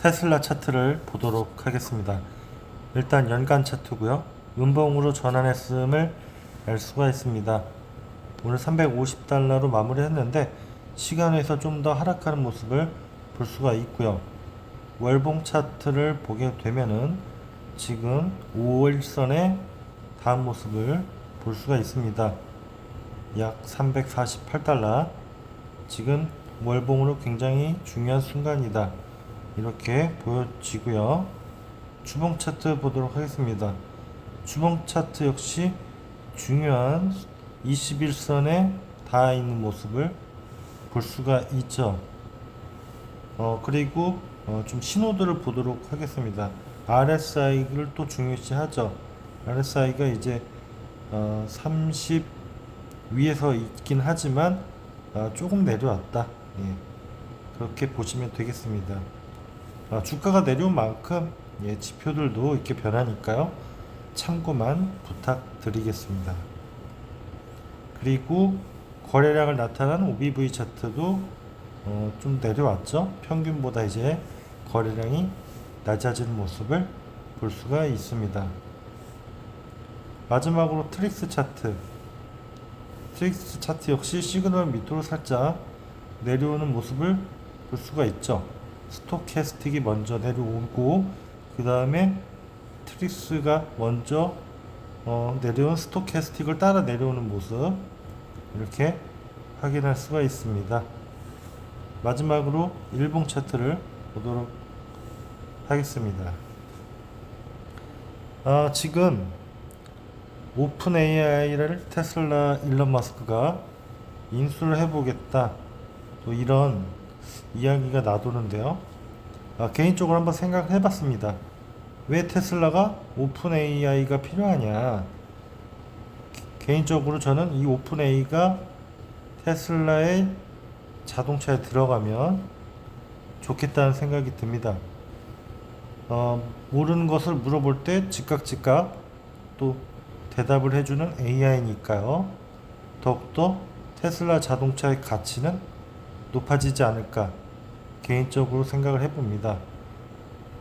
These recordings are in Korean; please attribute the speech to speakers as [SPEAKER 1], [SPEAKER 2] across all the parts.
[SPEAKER 1] 테슬라 차트를 보도록 하겠습니다. 일단 연간 차트고요. 음봉으로 전환했음을 알 수가 있습니다. 오늘 350달러로 마무리했는데 시간에서 좀 더 하락하는 모습을 볼 수가 있고요. 월봉 차트를 보게 되면은 지금 5일선의 다음 모습을 볼 수가 있습니다. 약 348달러. 지금 월봉으로 굉장히 중요한 순간이다. 이렇게 보여지고요. 주봉 차트 보도록 하겠습니다. 주봉 차트 역시 중요한 21선에 닿아 있는 모습을 볼 수가 있죠. 어, 그리고 어, 좀 신호들을 보도록 하겠습니다. RSI를 또 중요시 하죠. RSI가 이제 어, 30 위에서 있긴 하지만 어, 조금 내려왔다. 예. 그렇게 보시면 되겠습니다. 아, 주가가 내려온 만큼 예, 지표들도 이렇게 변하니까요. 참고만 부탁드리겠습니다. 그리고 거래량을 나타낸 OBV 차트도 어, 좀 내려왔죠. 평균보다 이제 거래량이 낮아지는 모습을 볼 수가 있습니다. 마지막으로 트릭스 차트. 트릭스 차트 역시 시그널 밑으로 살짝 내려오는 모습을 볼 수가 있죠. 스토캐스틱이 먼저 내려오고 그 다음에 트릭스가 먼저 어, 내려온 스토캐스틱을 따라 내려오는 모습 이렇게 확인할 수가 있습니다. 마지막으로 일봉 차트를 보도록 하겠습니다. 아, 지금 오픈 AI를 테슬라 일론 마스크가 인수를 해보겠다. 또 이런 이야기가 나도는데요. 아, 개인적으로 한번 생각을 해봤습니다. 왜 테슬라가 오픈 AI가 필요하냐? 개인적으로 저는 이 오픈 AI가 테슬라의 자동차에 들어가면 좋겠다는 생각이 듭니다. 어, 모르는 것을 물어볼 때 즉각 즉각 또 대답을 해주는 AI니까요. 더욱더 테슬라 자동차의 가치는 높아지지 않을까 개인적으로 생각을 해봅니다.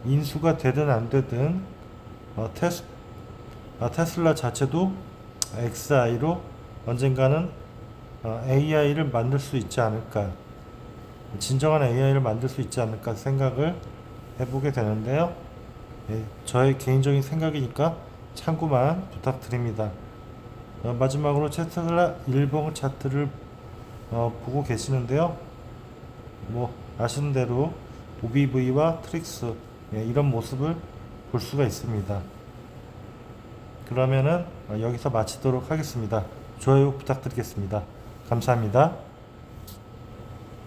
[SPEAKER 1] 인수가 되든 안 되든 어, 테스, 어, 테슬라 자체도 XI로 언젠가는 어, AI를 만들 수 있지 않을까 진정한 AI를 만들 수 있지 않을까 생각을 해보게 되는데요. 예, 저의 개인적인 생각이니까 참고만 부탁드립니다. 어, 마지막으로 테슬라 일봉 차트를 어, 보고 계시는데요. 뭐 아시는 대로 OBV와 트릭스 예, 이런 모습을 볼 수가 있습니다. 그러면은 어, 여기서 마치도록 하겠습니다. 좋아요 부탁드리겠습니다. 감사합니다.